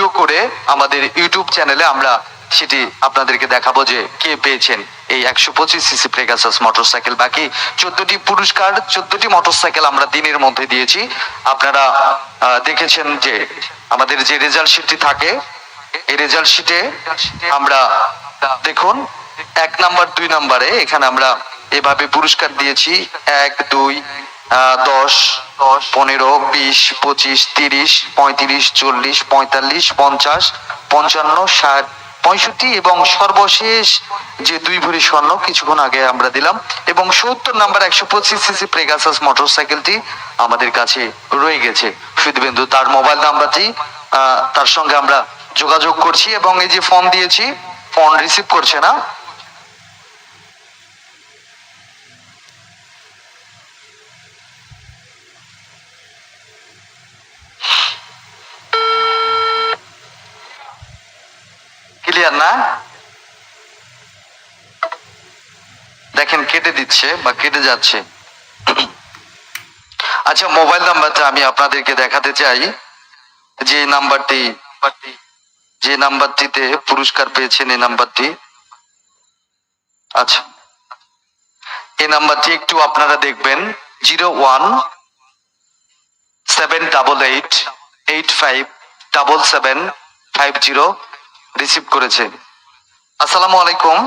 Video করে আমাদের YouTube চ্যানেলে আমরা সেটি আপনাদেরকে দেখাবো যে কে পেয়েছেন এই একশো পঁচিশ সিসি প্রেগাসাস মোটরসাইকেল বাকি চোদ্দটি পুরস্কার, চোদ্দটি মোটরসাইকেল আমরা দিনের মধ্যে দিয়েছি। আপনারা দেখেছেন যে আমাদের যে রেজাল্ট শিটটি থাকে, এই রেজাল্ট শিটে আমরা দেখুন, এক নাম্বার, দুই নাম্বারে এখানে আমরা এভাবে পুরস্কার দিয়েছি। এক, দুই দশ, পনেরো, বিশ, পঁচিশ, তিরিশ, পঁয়ত্রিশ, চল্লিশ, পঁয়তাল্লিশ, পঞ্চাশ, পঞ্চান্ন, ষাট, পঁয়ষট্টি এবং সর্বশেষ যে দুই ভরি স্বর্ণ কিছুক্ষণ আগে আমরা দিলাম এবং সত্তর নাম্বার একশো পঁচিশ সিসি প্রেগাসাস মোটরসাইকেলটি আমাদের কাছে রয়ে গেছে। সুদবিন্দু তার মোবাইল নাম্বারটি তার সঙ্গে আমরা যোগাযোগ করছি এবং এই যে ফোন দিয়েছি ফোন রিসিভ করছে না ক্লিয়ার না দেখেন কেটে দিচ্ছে বা কেটে যাচ্ছে। আচ্ছা মোবাইল নাম্বারটা আমি আপনাদেরকে দেখাতে চাই। যে নাম্বারটি, যে নাম্বারটিতে পুরস্কার পেয়েছেন এই নাম্বারটি। আচ্ছা এই নাম্বারটি একটু আপনারা দেখবেন। Zero one seven double eight eight five double seven five zero receive করেছে। আসসালামু আলাইকুম।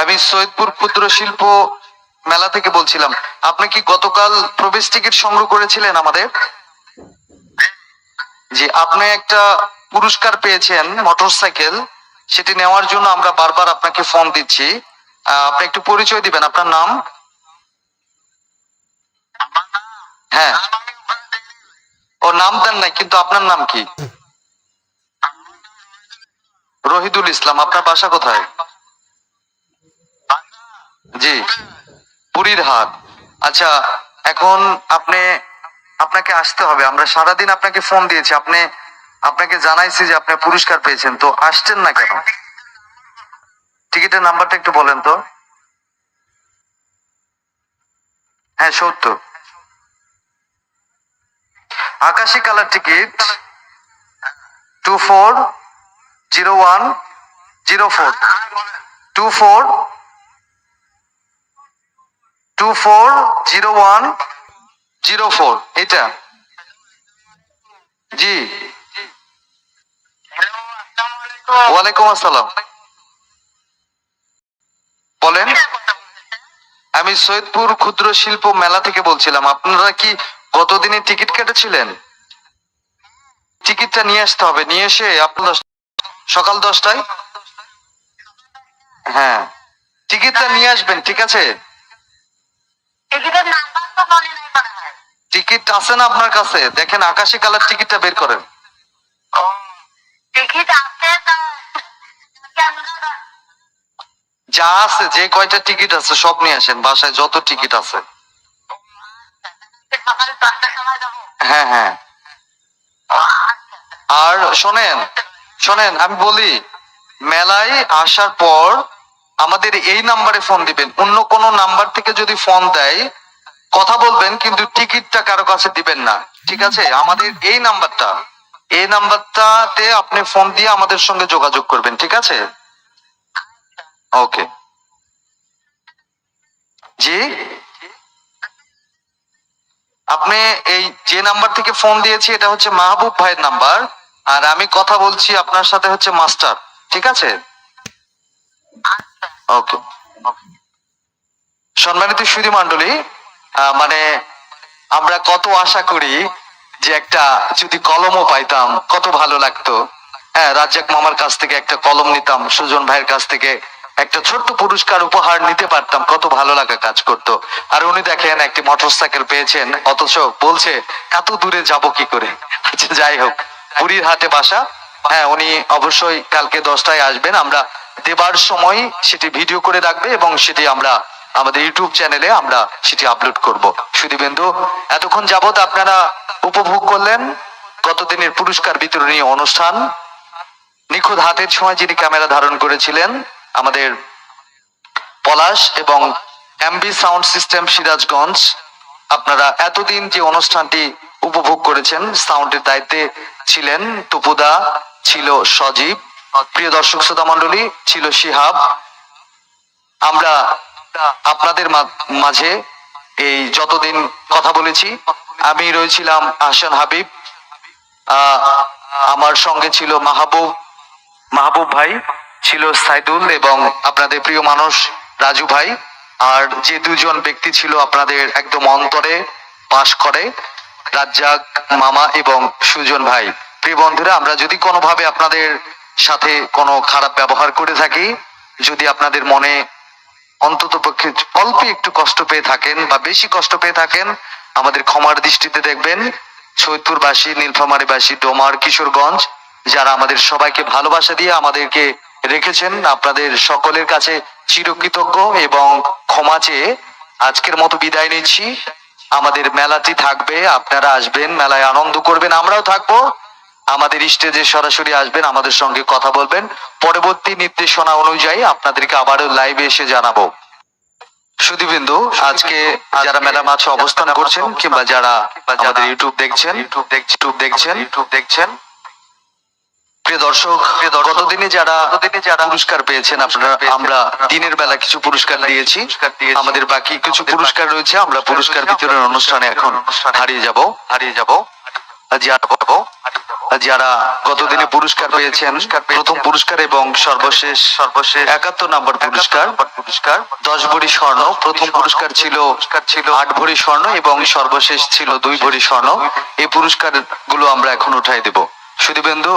আমি সৈয়দপুর ক্ষুদ্র শিল্প মেলা থেকে বলছিলাম। আপনি কি গতকাল প্রবেশ টিকিট সংগ্রহ করেছিলেন আমাদের? জি, আপনি একটা পুরস্কার পেয়েছেন, মোটরসাইকেল। সেটি নেওয়ার জন্য আমরা বারবার আপনাকে ফোন দিচ্ছি। আপনি একটু পরিচয় দিবেন, আপনার নাম? হ্যাঁ। ও, নাম দেন নাই, কিন্তু আপনার নাম কি? রহিদুল ইসলাম, আপনার বাসা কোথায়? জি। পুরীর হাট। আচ্ছা এখন আপনি, আপনাকে আসতে হবে। আমরা সারাদিন আপনাকে ফোন দিয়েছি। আপনি, আপনাকে জানাইছি যে আপনি পুরস্কার পেয়েছেন। তো আসছেন না কেন? টিকিটের নাম্বারটা একটু বলেন তো। হ্যাঁ সত্তর। আকাশি colour ticket. Two four zero one zero four. Two four two four zero one zero four এটা জি। ওয়ালাইকুম আসসালাম। বলেন। আমি সৈয়দপুর ক্ষুদ্র শিল্প মেলা থেকে বলছিলাম, আপনারা কি গতদিনে টিকিট কেটেছিলেন? টিকিটটা নিয়ে আসতে হবে, নিয়ে এসে আপনার সকাল দশটায়? হ্যাঁ। টিকিটটা নিয়ে আসবেন, ঠিক আছে? টিকিটের নাম্বার তো মনে নেই মনে হয়। টিকিট আছে না আপনার কাছে? দেখেন আকাশি কালার টিকিটটা বের করেন। টিকিট আছে যা আছে যে কয়টা টিকিট আছে সব নিয়ে আসেন। বাসায় যত টিকিট আছে। হ্যাঁ হ্যাঁ। আচ্ছা। আর শোনেন শোনেন আমি বলি মেলায় আসার পর আমাদের এই নাম্বারে ফোন দিবেন। অন্য কোন নাম্বার থেকে যদি ফোন দেয়, কথা বলবেন, কিন্তু টিকিটটা কারও কাছে দিবেন না। ঠিক আছে? আমাদের এই নাম্বারটা, এই নাম্বারটাতে আপনি ফোন দিয়ে আমাদের সঙ্গে যোগাযোগ করবেন, ঠিক আছে? ওকে। জি? আপনি এই যে নাম্বার থেকে ফোন দিয়েছি, এটা হচ্ছে মাহবুব ভাইয়ের নাম্বার। আর আমি কথা বলছি আপনার সাথে হচ্ছে মাস্টার, ঠিক আছে? ওকে সম্মানিত সুধী মন্ডলী মানে আমরা কত আশা করি যে একটা যদি কলমও পাইতাম, কত ভালো লাগতো। হ্যাঁ রাজ্জাক মামার কাছ থেকে একটা কলম নিতাম, সুজন ভাইয়ের কাছ থেকে একটা ছোট্ট পুরস্কার উপহার নিতে পারতাম, কত ভালো লাগা কাজ করতো। আর উনি দেখেন, একটি মোটরসাইকেল পেয়েছেন, অথচ বলছে, এত দূরে যাব কি করে? আচ্ছা যাই হোক, পুরীর হাটে বাসা। হ্যাঁ উনি অবশ্যই কালকে দশটায় আসবেন, আমরা দেবার সময় সেটি ভিডিও করে রাখবে এবং সেটি আমরা আমাদের ইউটিউব চ্যানেলে আমরা সেটি আপলোড করব। সুদীবেন্দু এতক্ষণ যাবত আপনারা উপভোগ করলেন গতদিনের পুরস্কার বিতরণী অনুষ্ঠান। নিখুঁত হাতের সময় যিনি ক্যামেরা ধারণ করেছিলেন, আমাদের পলাশ এবং এমবি সাউন্ড সিস্টেম সিরাজগঞ্জ, আপনারা এতদিন যে অনুষ্ঠানটি উপভোগ করেছেন সাউন্ডের দায়িত্বে ছিলেন টুপুদা ছিল সজীব। প্রিয় দর্শক শ্রোতা মন্ডলী ছিল শিহাব। আমরা আপনাদের মাঝে এই যতদিন কথা বলেছি, আমি রয়েছিলাম আহসান হাবিব। আমার সঙ্গে ছিল মাহবুব মাহবুব ভাই, ছিল সাইদুল এবং আপনাদের প্রিয় মানুষ রাজু ভাই। আর যে দুজন ব্যক্তি ছিল আপনাদের একদম অন্তরে পাশ করে, রাজ্জাক মামা এবং সুজন ভাই। প্রিয় বন্ধুরা, আমরা যদি কোনোভাবে আপনাদের সাথে কোনো খারাপ ব্যবহার করে থাকি। যদি আপনাদের মনে অন্তত পক্ষে অল্প একটু কষ্ট পেয়ে থাকেন বা বেশি কষ্ট পেয়ে থাকেন, আমাদের ক্ষমার দৃষ্টিতে দেখবেন। সৈয়দপুরবাসী, নীলফামারীবাসী, ডোমার, কিশোরগঞ্জ, যারা আমাদের সবাইকে ভালোবাসা দিয়ে আমাদেরকে রেখেছেন, আপনাদের সকলের কাছে চিরকৃতজ্ঞ এবং ক্ষমা চেয়ে আজকের মতো বিদায় নিচ্ছি। আমাদের মেলাটি থাকবে, আপনারা আসবেন, মেলায় আনন্দ করবেন, আমরাও থাকব। আমাদের স্টেজে সরাসরি আসবেন, আমাদের সঙ্গে কথা বলবেন। পরবর্তী নির্দেশনা অনুযায়ী আপনাদেরকে আবারও লাইভে এসে জানাব। সুদীবিন্দু আজকে যারা মেলা মাছে অবস্থান করছেন কিংবা যারা আমাদের ইউটিউব দেখছেন ইউটিউব ইউটিউব দেখছেন ইউটিউব দেখছেন, প্রিয় দর্শক, গতদিনে যারা যারা পুরস্কার পেয়েছেন, আপনারা, আমরা দিনের বেলা কিছু পুরস্কার দিয়েছি। আমাদের বাকি কিছু পুরস্কার রয়েছে, আমরা পুরস্কার বিতরণ অনুষ্ঠানে এখন হারিয়ে যাব হারিয়ে যাব। যারা যারা গতদিনে পুরস্কার পেয়েছেন প্রথম পুরস্কার এবং সর্বশেষ সর্বশেষ একাত্তর নম্বর পুরস্কার পুরস্কার দশ ভরি স্বর্ণ প্রথম পুরস্কার ছিল ছিল আট ভরি স্বর্ণ এবং সর্বশেষ ছিল দুই ভরি স্বর্ণ। এই পুরস্কারগুলো আমরা এখন উঠাই দেব। সুদীবেন্দু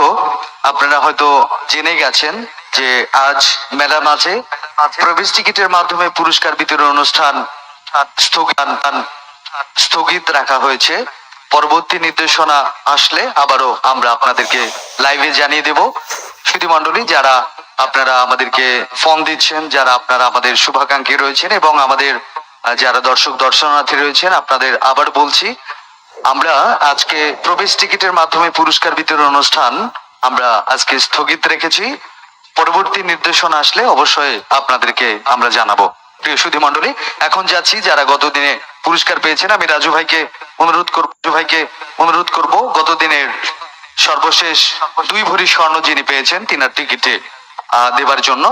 আপনারা হয়তো জেনে গেছেন যে আজ মেলা মাঝে প্রবেশ টিকিটের মাধ্যমে পুরস্কার বিতরণ অনুষ্ঠান স্থগিত স্থগিত রাখা হয়েছে। পরবর্তী নির্দেশনা আসলে আবারও আমরা আপনাদেরকে লাইভে জানিয়ে দেব। সুধী মন্ডলী যারা আপনারা আমাদেরকে ফোন দিচ্ছেন, যারা আপনারা আমাদের শুভাকাঙ্ক্ষী রয়েছেন এবং আমাদের যারা দর্শক দর্শনার্থী রয়েছেন, আপনাদের আবার বলছি, আমরা আজকে প্রবেশ টিকিটের মাধ্যমে পুরস্কার বিতরণ অনুষ্ঠান আমরা আজকে স্থগিত রেখেছি। পরবর্তী নির্দেশনা আসলে অবশ্যই আপনাদেরকে আমরা জানাব। প্রিয় সুধী মন্ডলী এখন যাচ্ছি, যারা গতদিনে পুরস্কার পেয়েছেন, আমি রাজু ভাইকে অনুরোধ করব ভাইকে অনুরোধ করব, গতদিনের সর্বশেষ দুই ভরি স্বর্ণ যিনি পেয়েছেন, তিনার টিকিটে দেবার জন্য।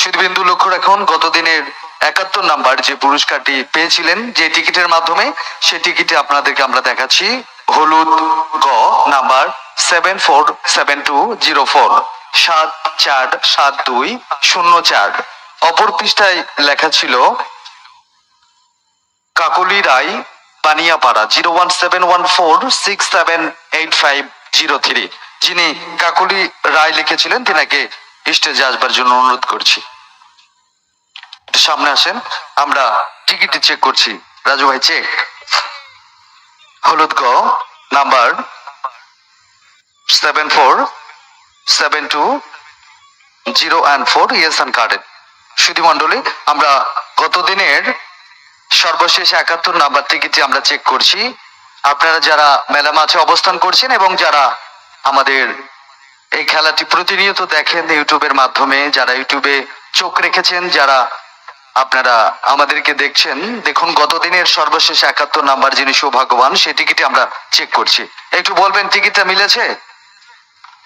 সুদবিন্দু লক্ষ্য রাখুন, গতদিনের একাত্তর নাম্বার যে পুরস্কারটি পেয়েছিলেন, যে টিকিটের মাধ্যমে, সে টিকিটে আপনাদেরকে আমরা দেখাচ্ছি হলুদ গ, number seven four seven two zero four সাত চার সাত দুই শূন্য চার। অপর পৃষ্ঠায় লেখা ছিল, Kakoli Roy Baniyapara zero one seven one four six seven eight five zero three. যিনি কাকলি রায় লিখেছিলেন, তিনাকে স্টেজে আসবার জন্য অনুরোধ করছি। সামনে আসেন, আমরা টিকিট চেক করছি। রাজু ভাই চেক হলুদ গ, number seven four seven two zero and four, yes and carded সুধী মন্ডলী আমরা গতদিনের সর্বশেষ একাত্তর নাম্বার টিকিটটি আমরা চেক করছি আপনারা যারা মেলা মাঝে অবস্থান করছেন এবং যারা আমাদের এই খেলাটি প্রতিনিয়ত দেখেন ইউটিউবের মাধ্যমে যারা ইউটিউবে চোখ রেখেছেন যারা আপনারা আমাদেরকে দেখছেন দেখুন গতদিনের সর্বশেষ একাত্তর নাম্বার যিনি সৌভাগ্যবান সেই টিকিটে আমরা চেক করছি। একটু বলবেন টিকিটটা মিলেছে?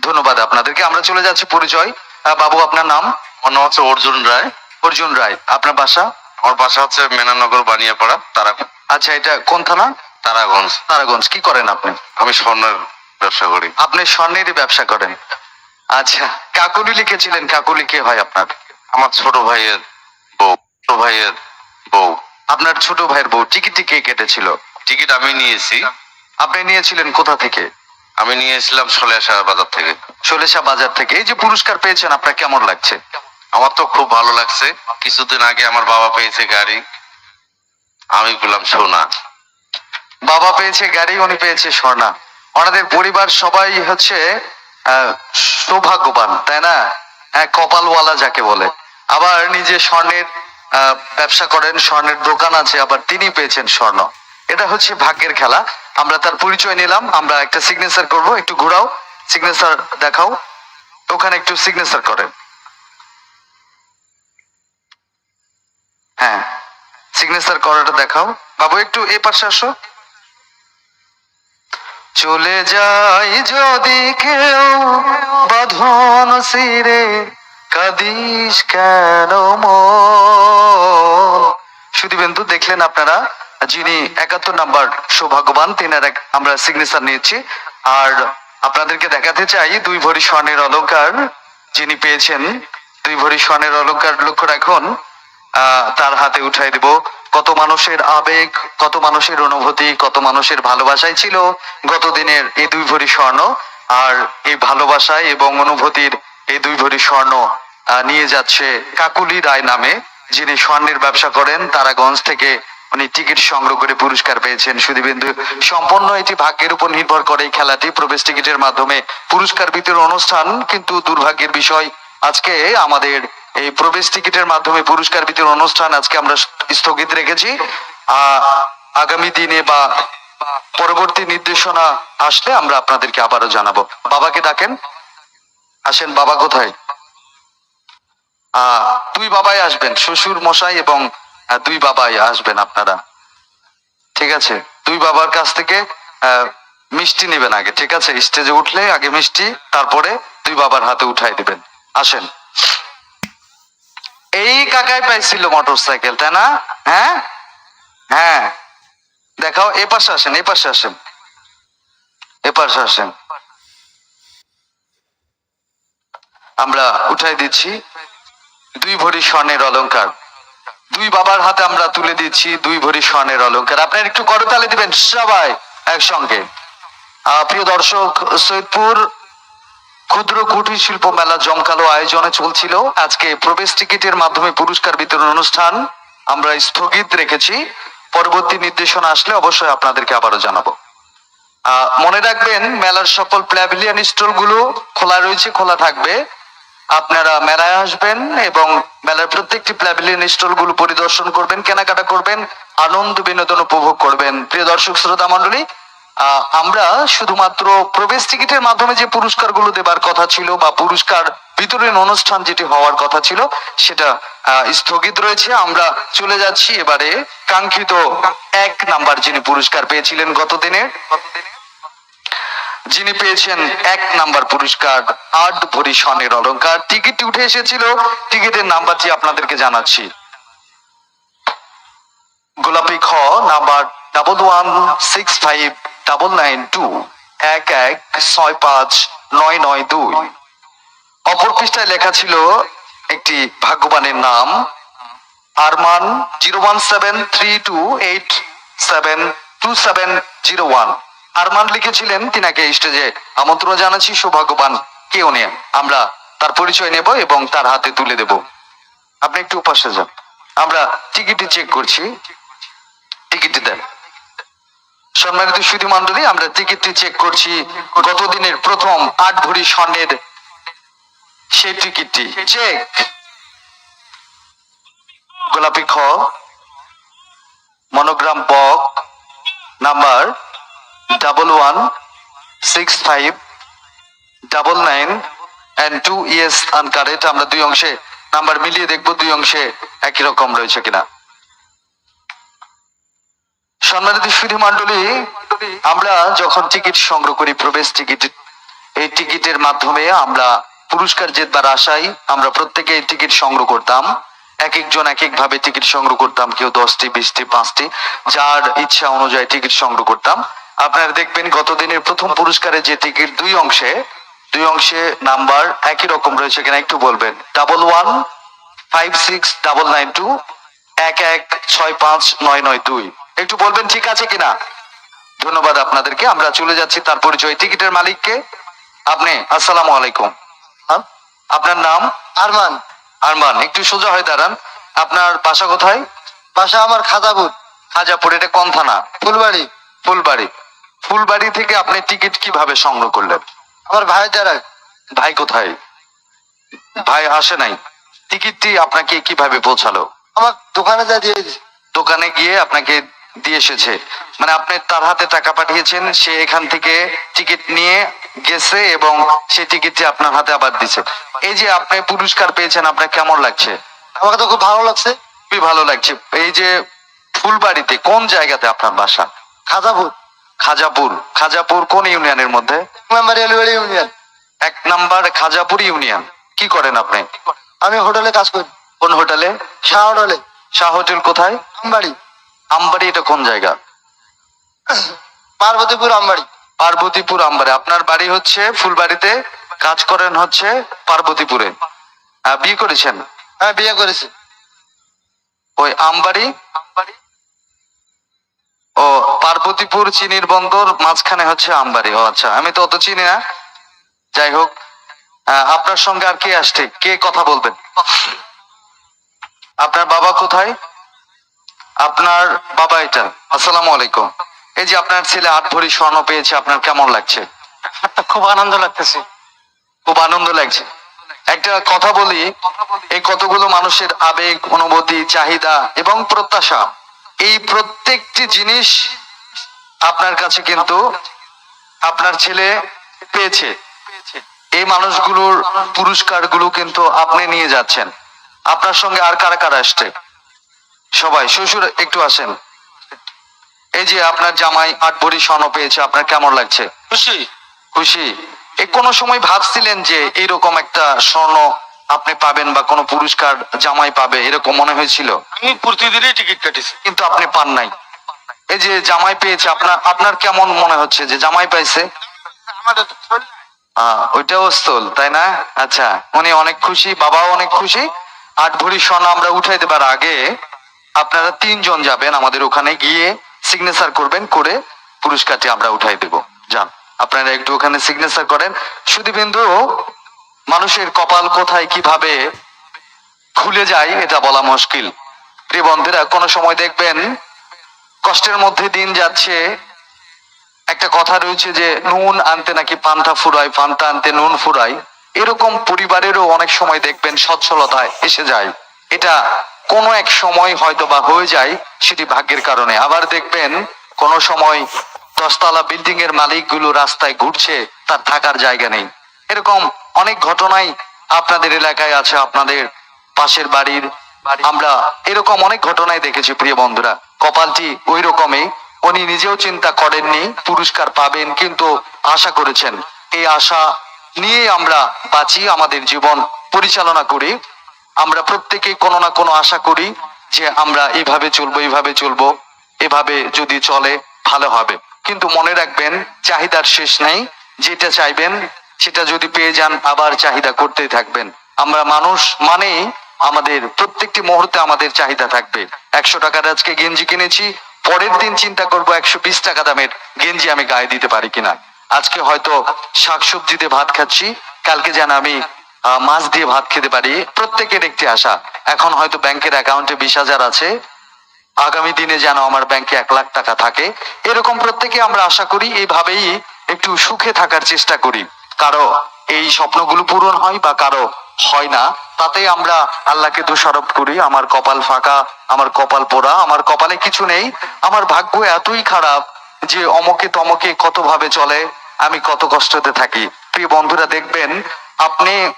ধন্যবাদ আপনাদেরকে। আমরা চলে যাচ্ছি পরিচয়। বাবু আপনার নাম? আমার নাম হচ্ছে অর্জুন রায়। অর্জুন রায় আপনার বাসা? আমার বাসা হচ্ছে মেনানগর বানিয়াপাড়া তারা আচ্ছা এটা কোন থানা? তারাগঞ্জ। তারাগঞ্জ কি করেন আপনি? আমি স্বর্ণের ব্যবসা করি। আপনি স্বর্ণেরই ব্যবসা করেন? আচ্ছা কাকুলি লিখেছিলেন কাকুলি কে হয় আপনার? আমার ছোট ভাইয়ের বউ ছোট ভাইয়ের বউ। আপনার ছোট ভাইয়ের বউ টিকিটটি কে কেটেছিল? টিকিট আমি নিয়েছি। আপনি নিয়েছিলেন কোথা থেকে? আমি নিয়েছিলাম সলেশা বাজার থেকে। সলেশা বাজার থেকে। এই যে পুরস্কার পেয়েছেন আপনার কেমন লাগছে? আমার তো খুব ভালো লাগছে। কিছুদিন আগে আমার বাবা পেয়েছে গাড়ি। আমি পেলাম সোনা। বাবা পেয়েছে গাড়ি, উনি পেয়েছে স্বর্ণা ওনাদের পরিবার সবাই হচ্ছে সৌভাগ্যবান, তাই না? হ্যাঁ কপালওয়ালা যাকে বলে। আবার নিজে স্বর্ণের ব্যবসা করেন, স্বর্ণের দোকান আছে, আবার তিনি পেয়েছেন স্বর্ণ। এটা হচ্ছে ভাগ্যের খেলা। আমরা তার পরিচয় নিলাম, আমরা একটা সিগনেচার করব। একটু ঘোরাও সিগনেচার দেখাও। ওখানে একটু সিগনেচার করেন। সিগনেচার করাটা দেখাও। বাবু, একটু এ পাশে আসো। চলে যাই যদি কেউ বাঁধন সিরে কাদিস কেন সুদীবেন্দু দেখলেন আপনারা, যিনি একাত্তর নাম্বার সৌভাগ্যবান, তিনার এক আমরা সিগনেচার নিয়েছি। আর আপনাদেরকে দেখাতে চাই দুই ভরি স্বর্ণের অলংকার যিনি পেয়েছেন। দুই ভরি স্বর্ণের অলঙ্কার লক্ষ্য রাখুন। তার হাতে উঠাই দিব। কত মানুষের আবেগ, কত মানুষের অনুভূতি, কত মানুষের ভালোবাসায় ছিল গত দিনের এই দুই ভরি স্বর্ণ। আর এই ভালোবাসায় এবং অনুভূতির এই দুই ভরি স্বর্ণ নিয়ে যাচ্ছে কাকুলি রায় নামে, যিনি স্বর্ণের ব্যবসা করেন। তারাগঞ্জ থেকে উনি টিকিট সংগ্রহ করে পুরস্কার পেয়েছেন। সুদীবিন্দু সম্পূর্ণ এটি ভাগ্যের উপর নির্ভর করে এই খেলাটি। প্রবেশ টিকিটের মাধ্যমে পুরস্কার বিতরণ অনুষ্ঠান, কিন্তু দুর্ভাগ্যের বিষয়, আজকে আমাদের এই প্রবেশ টিকিটের মাধ্যমে পুরস্কার বিতরণ অনুষ্ঠান আজকে আমরা স্থগিত রেখেছি। আগামী দিনে বা পরবর্তী নির্দেশনা আসলে আমরা আপনাদেরকে আবারও জানাব। বাবাকে ডাকেন। আসেন, বাবা কোথায়? দুই বাবাই আসবেন, শ্বশুর মশাই এবং দুই বাবাই আসবেন আপনারা। ঠিক আছে? দুই বাবার কাছ থেকে মিষ্টি নেবেন আগে, ঠিক আছে? স্টেজে উঠলে আগে মিষ্টি, তারপরে দুই বাবার হাতে উঠাই দিবেন। আসেন। এই কাকাই পাইছিল মোটর সাইকেল তাই না? হ্যাঁ? হ্যাঁ। দেখাও, এ পাশে আসেন, এ পাশে আসেন। এ পাশে আসেন। আমরা উঠাই দিচ্ছি। দুই ভরি স্বর্ণের অলংকার। দুই বাবার হাতে আমরা তুলে দিচ্ছি দুই ভরি স্বর্ণের অলংকার। আপনার একটু করতালে দিবেন সবাই একসঙ্গে। প্রিয় দর্শক, সৈয়দপুর ক্ষুদ্র কুটির শিল্প মেলা জমকালো আয়োজনে চলছিল। আজকে প্রবেশ টিকিটের মাধ্যমে পুরস্কার বিতরণ অনুষ্ঠান আমরা স্থগিত রেখেছি। পরবর্তী নির্দেশনা আসলে অবশ্যই আপনাদেরকে আবারও জানাব। মনে রাখবেন, মেলার সকল প্ল্যাভিলিয়ন স্টলগুলো খোলা রয়েছে, খোলা থাকবে। আপনারা মেলায় আসবেন এবং মেলার প্রত্যেকটি প্ল্যাভিলিয়ন স্টলগুলো পরিদর্শন করবেন, কেনাকাটা করবেন, আনন্দ বিনোদন উপভোগ করবেন। প্রিয় দর্শক, শ্রোতা মন্ডলী আমরা শুধুমাত্র প্রবেশ টিকিটের মাধ্যমে যে পুরস্কারগুলো দেবার কথা ছিল বা পুরস্কার বিতরণ অনুষ্ঠান যেটি হওয়ার কথা ছিল, সেটা স্থগিত রয়েছে। আমরা চলে যাচ্ছি এবারে কাঙ্ক্ষিত এক নাম্বার যিনি পুরস্কার পেয়েছিলেন গত দিনে যিনি পেয়েছেন এক নাম্বার পুরস্কার আট ভরি স্বর্ণের অলংকার। টিকিটটি উঠে এসেছিল। টিকিটের নাম্বারটি আপনাদেরকে জানাচ্ছি। গোলাপি খ, number double one six five double nine two এক এক ছয় পাঁচ নয় নয় দুই অপর পৃষ্ঠায় লেখা ছিল একটি ভাগ্যবানের নাম। Arman zero one seven three two eight seven two seven zero one. Arman লিখেছিলেন তিনাকে স্টেজে আমন্ত্রণ জানাচ্ছি, সৌভাগ্যবান কেউ নেই। আমরা তার পরিচয় নেব এবং তার হাতে তুলে দেব। আপনি একটু উপাসে যান। আমরা টিকিটটি চেক করছি। টিকিটটি দেন। সম্মানিত সুধী মন্ডলী আমরা টিকিটটি চেক করছি। গত দিনের প্রথম আট ভরি স্বর্ণের সেই টিকিটটি। চেক গোলাপি খ মনোগ্রাম বক number double one six five double nine and two yes uncorrect আমরা দুই অংশে নাম্বার মিলিয়ে দেখব দুই অংশে একই রকম রয়েছে কিনা। সম্মানিত সুধী মন্ডলী আমরা যখন টিকিট সংগ্রহ করি, প্রবেশ টিকিট, এই টিকিটের মাধ্যমে আমরা পুরস্কার জেতবার আশায় আমরা প্রত্যেকে টিকিট সংগ্রহ করতাম। এক একজন এক এক ভাবে টিকিট সংগ্রহ করতাম, কেউ দশটি, বিশটি, পাঁচটি, যার ইচ্ছা অনুযায়ী টিকিট সংগ্রহ করতাম। আপনারা দেখবেন গতদিনের প্রথম পুরস্কারে যে টিকিট দুই অংশে দুই অংশে নাম্বার একই রকম রয়েছে কিনা একটু বলবেন। Double one, five six, double nine two, এক এক, ছয় পাঁচ, নয় নয় দুই। একটু বলবেন ঠিক আছে কিনা? ধন্যবাদ আপনাদেরকে আমরা চলে যাচ্ছি তার পরিচয়। টিকিটের মালিককে আপনি আসসালামু আলাইকুম। হ্যাঁ? আপনার নাম? আরমান। আরমান একটু সোজা হয়ে দাঁড়ান। আপনার বাসা কোথায়? বাসা আমার খাদাপুর হাজাপুর এটা কোন থানা? ফুলবাড়ি। ফুলবাড়ি। ফুলবাড়ি থেকে আপনি টিকিট কীভাবে সংগ্রহ করলেন? আমার ভাই দ্বারা। ভাই কোথায়? ভাই আসে নাই। টিকিটটি আপনাকে কীভাবে পৌঁছালো? আমার দোকানে যা দিয়ে দোকানে গিয়ে আপনাকে দিয়ে এসেছে। মানে আপনি তার হাতে টাকা পাঠিয়েছেন সে এখান থেকে টিকিট নিয়ে গেছে এবং সেই টিকিটটি আপনার হাতে আবার দিছে। এই যে আপনি পুরস্কার পেয়েছেন আপনার কেমন লাগছে? আমাকে তো খুব ভালো লাগছে। খুবই ভালো লাগছে। এই যে ফুলবাড়িতে কোন জায়গাতে আপনার বাসা? খাজাপুর। খাজাপুর। খাজাপুর কোন ইউনিয়নের মধ্যে? Railway union. এক নাম্বার খাজাপুর ইউনিয়ন। কি করেন আপনি? আমি হোটেলে কাজ করি। কোন হোটেলে? শাহ হোটেলে। শাহ হোটেল কোথায়? আমবাড়ি। আমবাড়ি এটা কোন জায়গা? পার্বতীপুর আমবাড়ি। পার্বতীপুর আমবাড়ি। আপনার বাড়ি হচ্ছে ফুলবাড়িতে কাজ করেন হচ্ছে পার্বতীপুরে। আহ, বিয়ে করেছেন? হ্যাঁ বিয়ে করেছি। ওই আমবাড়ি? ও পার্বতীপুর চিনির বন্দর মাঝখানে হচ্ছে আমবাড়ি। ও আচ্ছা আমি তো অত চিনি না। যাই হোক আহ, আপনার সঙ্গে আর কে আসছে? কে কথা বলবেন? আপনার বাবা কোথায়? আপনার বাবা এটা। আসসালামু আলাইকুম। এই যে আপনার ছেলে আট ভরি স্বর্ণ পেয়েছে আপনার কেমন লাগছে? খুব আনন্দ লাগতেছে। খুব আনন্দ লাগছে। একটা কথা বলি এই কতগুলো মানুষের আবেগ অনুভূতি চাহিদা এবং প্রত্যাশা এই প্রত্যেকটি জিনিস আপনার কাছে কিন্তু আপনার ছেলে পেয়েছে। এই মানুষগুলোর পুরস্কারগুলো কিন্তু আপনি নিয়ে যাচ্ছেন। আপনার সঙ্গে আর কারা কারা আসছে? সবাই শ্বশুর একটু আসেন। এই যে আপনার জামাই আট ভরি স্বর্ণ পেয়েছে আপনার কেমন লাগছে? খুশি। খুশি। এ কোনো সময় ভাবছিলেন যে এইরকম একটা স্বর্ণ আপনি পাবেন বা কোনো পুরস্কার জামাই পাবে এরকম মনে হয়েছিল? আমি প্রতিদিনই টিকিট কাটিছি। কিন্তু আপনি পান নাই। এই যে জামাই পেয়েছে আপনার আপনার কেমন মনে হচ্ছে যে জামাই পাইছে? আমাদের আহ, ওইটাও স্থল তাই না? আচ্ছা উনি অনেক খুশি বাবাও অনেক খুশি। আট ভরি স্বর্ণ আমরা উঠাই দেবার আগে। আপনারা তিনজন যাবেন আমাদের ওখানে গিয়ে সিগনেচার করবেন, করে পুরস্কারটি আমরা উঠাই দেব। যান, আপনারা একটু ওখানে সিগনেচার করেন। সুদীবিন্দু মানুষের কপাল কোথায়, কীভাবে খুলে যায়, এটা বলা মুশকিল। প্রিয় বন্ধুরা, কোনো সময় দেখবেন কষ্টের মধ্যে দিন যাচ্ছে। একটা কথা রয়েছে যে, নুন আনতে নাকি পান্তা ফুরায় পান্তা আনতে নুন ফুরায়। এরকম পরিবারেরও অনেক সময় দেখবেন সচ্ছলতায় এসে যায়। এটা কোনো এক সময় হয়তো বা হয়ে যায় সেটি ভাগ্যের কারণে। আবার দেখবেন, কোনো সময় দশতলা বিল্ডিং এর মালিকগুলো রাস্তায় ঘুরছে, তার থাকার জায়গা নেই। এরকম অনেক ঘটনাই আপনাদের এলাকায় আছে, আপনাদের পাশের বাড়ির আমরা এরকম অনেক ঘটনাই দেখেছি, প্রিয় বন্ধুরা। কপালটি ওই রকমই। উনি নিজেও চিন্তা করেননি, পুরস্কার পাবেন, কিন্তু আশা করেছেন। এই আশা নিয়ে আমরা বাঁচি, আমাদের জীবন পরিচালনা করি। আমরা প্রত্যেকেই কোনো না কোনো আশা করি যে আমরা এইভাবে চলবো এইভাবে চলবো, এভাবে যদি চলে, ভালো হবে। কিন্তু মনে রাখবেন, চাহিদার শেষ নেই। যেটা চাইবেন, সেটা যদি পেয়ে যান, আবার চাহিদা করতেই থাকবেন। আমরা মানুষ মানেই আমাদের প্রত্যেকটি মুহূর্তে আমাদের চাহিদা থাকবে। একশো টাকার আজকে গেঞ্জি কিনেছি, পরের দিন চিন্তা করব একশো বিশ টাকা দামের গেঞ্জি আমি গায়ে দিতে পারি কিনা। আজকে হয়তো শাকসবজি দিয়ে ভাত খাচ্ছি, কালকে যেন আমি মাছ দিয়ে ভাত খেতে পারি। প্রত্যেকের একটি আশা। এখন হয়তো ব্যাংকের অ্যাকাউন্টে বিশ হাজার আছে। আগামী দিনে যেন আমার ব্যাংকে এক লাখ টাকা থাকে। এরকম প্রত্যেকে আমরা আশা করি, এইভাবেই একটু সুখে থাকার চেষ্টা করি। কারও এই স্বপ্নগুলো পূরণ হয় বা কারও হয় না তাতে আমরা আল্লাহকে দোষারোপ করি। আমার কপাল ফাঁকা, আমার কপাল পোড়া, আমার কপালে কিছু নেই। আমার ভাগ্য এতই খারাপ যে অমকে তমকে কত ভাবে চলে, আমি কত কষ্টতে থাকি। প্রিয় বন্ধুরা, দেখবেন আপনি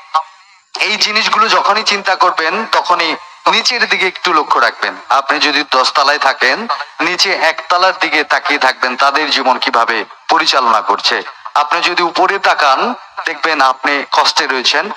এই জিনিসগুলো যখনই চিন্তা করবেন, তখনই নিচের দিকে একটু লক্ষ্য রাখবেন। আপনি যদি দশতলায় থাকেন, নিচে একতলার দিকে তাকিয়ে থাকবেন, তাদের জীবন কীভাবে পরিচালনা করছে। আপনি যদি উপরে তাকান, দেখবেন আপনি কষ্টে রয়েছেন।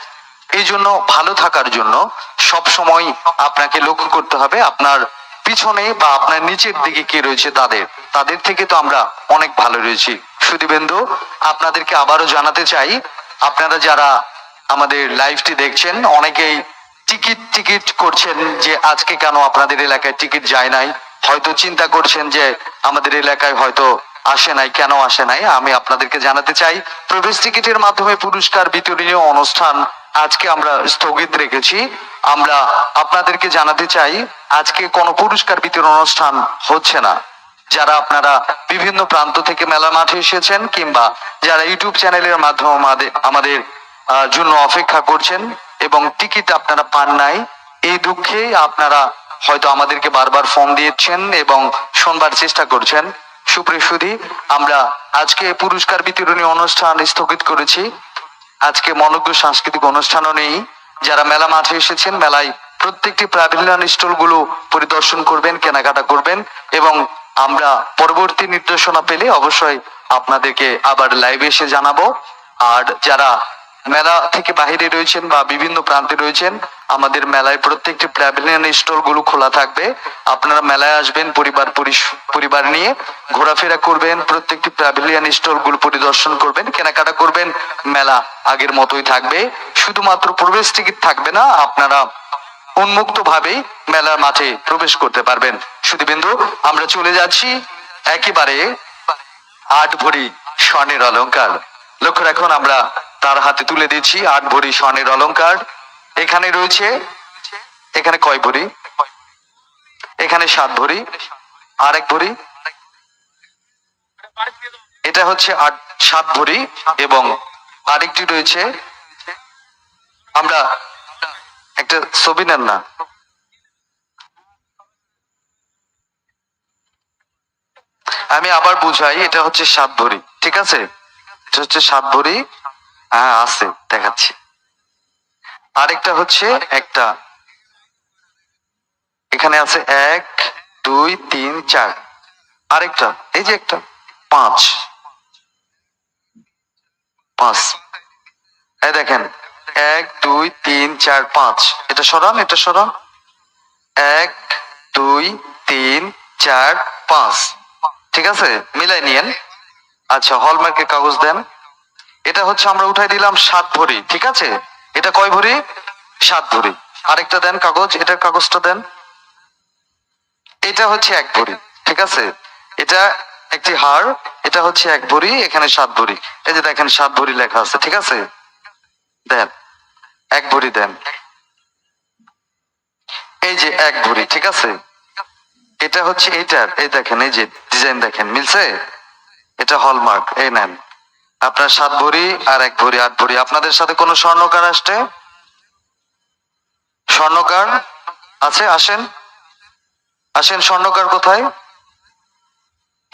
এই জন্য ভালো থাকার জন্য সব সময় আপনাকে লক্ষ্য করতে হবে, আপনার পিছনে বা আপনার নিচের দিকে কে রয়েছে তাদের। তাদের থেকে তো আমরা অনেক ভালো রয়েছি। সুদীবেন্দু আপনাদেরকে আবারও জানাতে চাই আপনারা যারা আমাদের লাইভটি দেখছেন, অনেকেই টিকিট টিকিট করছেন যে আজকে কেন আপনাদের এলাকায় টিকিট যায় নাই। হয়তো চিন্তা করছেন যে আমাদের এলাকায় হয়তো আসে নাই, কেন আসে নাই, আমি আপনাদেরকে জানাতে চাই। প্রবেশ টিকিটের মাধ্যমে পুরস্কার বিতরণীয় অনুষ্ঠান আজকে আমরা স্থগিত রেখেছি। আমরা আপনাদেরকে জানাতে চাই, আজকে কোনো পুরস্কার বিতরণ অনুষ্ঠান হচ্ছে না। যারা আপনারা বিভিন্ন প্রান্ত থেকে মেলা মাঠে এসেছেন কিংবা যারা ইউটিউব চ্যানেলের মাধ্যমে আমাদের জন্য অপেক্ষা করছেন এবং টিকিট আপনারা পান নাই, এই দুঃখে আপনারা হয়তো আমাদেরকে বারবার ফোন দিয়েছেন এবং শোনবার চেষ্টা করছেন। সুপ্রিয় আমরা আজকে পুরস্কার বিতরণী অনুষ্ঠান স্থগিত করেছি। আজকে মনোজ্ঞ সাংস্কৃতিক অনুষ্ঠানও নেই। যারা মেলা মাঠে এসেছেন, মেলায় প্রত্যেকটি প্রাভিলিয়ন স্টলগুলো পরিদর্শন করবেন, কেনাকাটা করবেন এবং আমরা পরবর্তী নির্দেশনা পেলে অবশ্যই আপনাদেরকে আবার লাইভে এসে জানাব। আর যারা মেলা থেকে বাহিরে রয়েছেন বা বিভিন্ন প্রান্তে রয়েছেন, আমাদের মেলায় প্রত্যেকটি প্যাভিলিয়ন স্টলগুলো খোলা থাকবে। আপনারা মেলায় আসবেন, পরিবার পরিবার নিয়ে ঘোরাফেরা করবেন, প্রত্যেকটি প্যাভিলিয়ন স্টলগুলো পরিদর্শন করবেন, কেনাকাটা করবেন, মেলা আগের মতোই থাকবে। শুধুমাত্র প্রবেশ টিকিট থাকবে না, আপনারা উন্মুক্ত ভাবেই মেলার মাঠে প্রবেশ করতে পারবেন। শুধুবিন্দু আমরা চলে যাচ্ছি একেবারে আট ভরি স্বর্ণের অলংকার লক্ষ্য রাখুন, আমরা তার হাতে তুলে দিচ্ছি আট ভরি স্বর্ণের অলংকার এখানে রয়েছে, এখানে কয় ভরি? এখানে সাত ভরি। আর এক ভরি। এটা হচ্ছে আট, সাত ভরি এবং আরেকটি রয়েছে। আমরা একটা ছবি নেন না। আমি আবার বুঝাই, এটা হচ্ছে সাত ভরি, ঠিক আছে? এটা হচ্ছে সাত ভরি হ্যাঁ আছে, দেখাচ্ছি। আরেকটা হচ্ছে একটা। এখানে আছে এক, দুই, তিন, চার। আরেকটা, এই যে একটা, পাঁচ। পাঁচ। এই দেখেন এক, দুই, তিন, চার, পাঁচ। এটা সরান এটা সরান। এক, দুই, তিন, চার, পাঁচ। ঠিক আছে? মিলাই নিয়েন। আচ্ছা হলমার্কের কাগজ দেন। এটা হচ্ছে আমরা উঠাই দিলাম সাত ভরি, ঠিক আছে? এটা কয় ভরি? সাত ভরি। আরেকটা দেন কাগজ, এটার কাগজটা দেন। এটা হচ্ছে এক ভরি, ঠিক আছে? এটা একটি হার, এটা হচ্ছে এক ভরি, এখানে সাত ভরি। এই যে দেখেন, সাত ভরি লেখা আছে, ঠিক আছে? দেন। এক ভরি দেন। এই যে এক ভরি, ঠিক আছে? এটা হচ্ছে এইটার এই দেখেন, এই যে ডিজাইন দেখেন, মিলছে? এটা হলমার্ক, এই নেন। আপনার সাত ভরি আর এক ভরি, আট ভরি। আপনাদের সাথে কোনো স্বর্ণকার আসছে? স্বর্ণকার আছে? আসেন। আসেন, স্বর্ণকার কোথায়?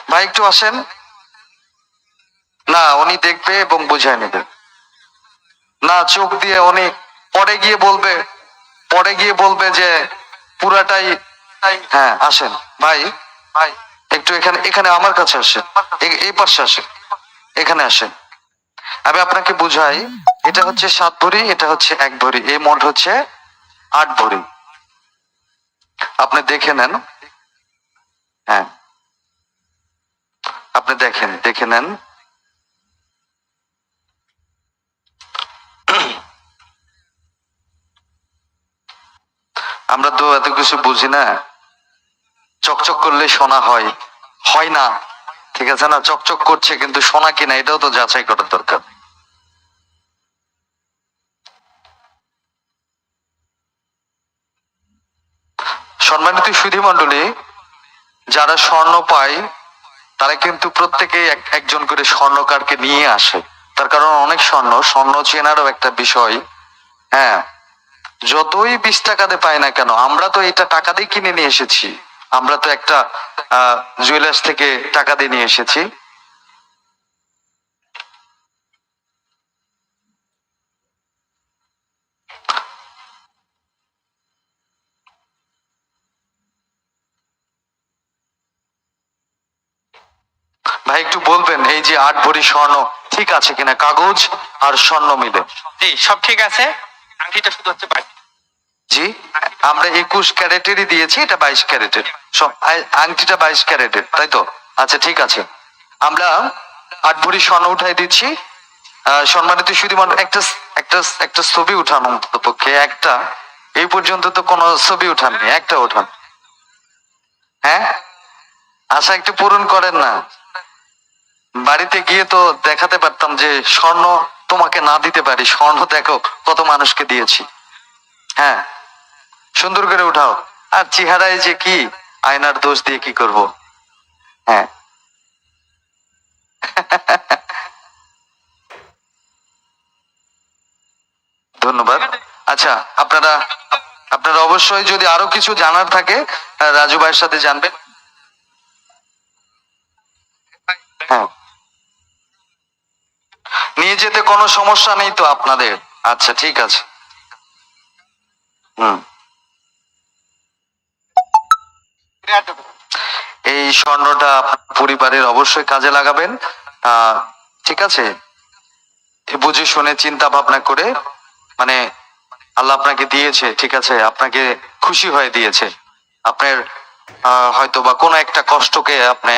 ভাই, একটু আসেন। না, উনি দেখবে এবং বুঝায় নেবে। না, চোখ দিয়ে উনি পরে গিয়ে বলবে, পরে গিয়ে বলবে যে পুরাটাই হ্যাঁ আসেন, ভাই ভাই, একটু এখানে এখানে আমার কাছে আসেন এই পাশে আসেন, এখানে আসেন। আমি আপনাকে বুঝাই, এটা হচ্ছে সাত ভরি, এটা হচ্ছে এক ভরি, এই মঠ হচ্ছে আট ভরি। আপনি দেখে নেন হ্যাঁ। আপনি দেখেন, দেখে নেন। আমরা তো এত কিছু বুঝি না। চকচক করলে সোনা হয়। হয় না। ঠিক আছে না? চকচক করছে কিন্তু সোনা কিনা, এটাও তো যাচাই করার দরকার। সম্মানিত সুধি মন্ডলী যারা স্বর্ণ পায়, তারা কিন্তু প্রত্যেকে এক- একজন করে স্বর্ণকারকে নিয়ে আসে। তার কারণ অনেক স্বর্ণ স্বর্ণ চেনারও একটা বিষয়। হ্যাঁ যতই বিশ টাকাতে পাই না কেন, আমরা তো এটা টাকা দিয়ে কিনে নিয়ে এসেছি। আমরা তো একটা জুয়েলার্স থেকে টাকা দিয়ে নিয়ে এসেছি। ভাই, একটু বলবেন, এই যে আট ভরি স্বর্ণ, ঠিক আছে কিনা? কাগজ আর স্বর্ণ মিলে। জি, সব ঠিক আছে। আংটিটা শুধু হচ্ছে বাকি জি, আমরা একুশ ক্যারেটেরই দিয়েছি, এটা বাইশ ক্যারেটের। আংটিটা বাইশ ক্যারেটের, তাই তো? আচ্ছা ঠিক আছে। আমরা আট ভরি স্বর্ণ উঠাই দিচ্ছি। সম্মানিত একটা একটা একটা ছবি উঠানো অন্তত পক্ষে, একটা, এই পর্যন্ত তো কোনো ছবি উঠাননি একটা উঠান। হ্যাঁ? আশা একটু পূরণ করেন না। বাড়িতে গিয়ে তো দেখাতে পারতাম যে স্বর্ণ তোমাকে না দিতে পারি, স্বর্ণ দেখো, কত মানুষকে দিয়েছি। হ্যাঁ? সুন্দর করে উঠাও। আর চেহারায় যে কি, আয়নার দোষ দিয়ে কি করব? হ্যাঁ। ধন্যবাদ। আচ্ছা আপনারা আপনারা অবশ্যই যদি আরও কিছু জানার থাকে রাজু ভাইয়ের সাথে জানবেন। হ্যাঁ। নিয়ে যেতে কোনো সমস্যা নেই তো আপনাদের? আচ্ছা ঠিক আছে। হুম। এই স্বর্ণটা পরিবারের অবশ্যই কাজে লাগাবেন। ঠিক আছে? বুঝে শুনে চিন্তা ভাবনা করে মানে আল্লাহ আপনাকে দিয়েছে, ঠিক আছে? আপনাকে খুশি হয়ে দিয়েছে। আপনার হয়তো বা কোনো একটা কষ্টকে আপনি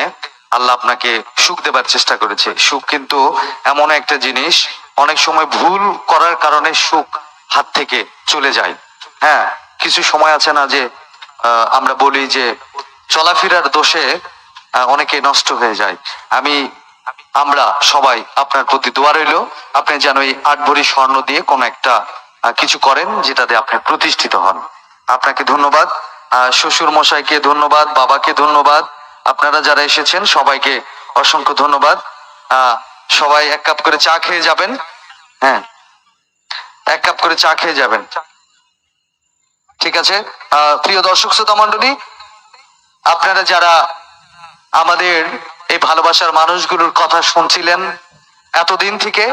আল্লাহ আপনাকে সুখ দেবার চেষ্টা করেছে। সুখ কিন্তু এমন একটা জিনিস, অনেক সময় ভুল করার কারণে সুখ হাত থেকে চলে যায়। হ্যাঁ কিছু সময় আছে না যে আমরা বলি যে চলাফেরার দোষে অনেকে নষ্ট হয়ে যায়। আমি, আমরা সবাই আপনার প্রতি দোয়া রইল। আপনি যেন এই আট ভরি স্বর্ণ দিয়ে কোন একটা কিছু করেন যেটাতে আপনি প্রতিষ্ঠিত হন। আপনাকে ধন্যবাদ। শ্বশুর মশাইকে ধন্যবাদ, বাবাকে ধন্যবাদ। আপনারা যারা এসেছেন, সবাইকে অসংখ্য ধন্যবাদ। সবাই এক কাপ করে চা খেয়ে যাবেন। হ্যাঁ এক কাপ করে চা খেয়ে যাবেন। ঠিক আছে? প্রিয় দর্শক, শ্রোতা মন্ডলী আপনারা যারা আমাদের এই ভালোবাসার মানুষগুলোর কথা শুনছিলেন, এতদিন থেকে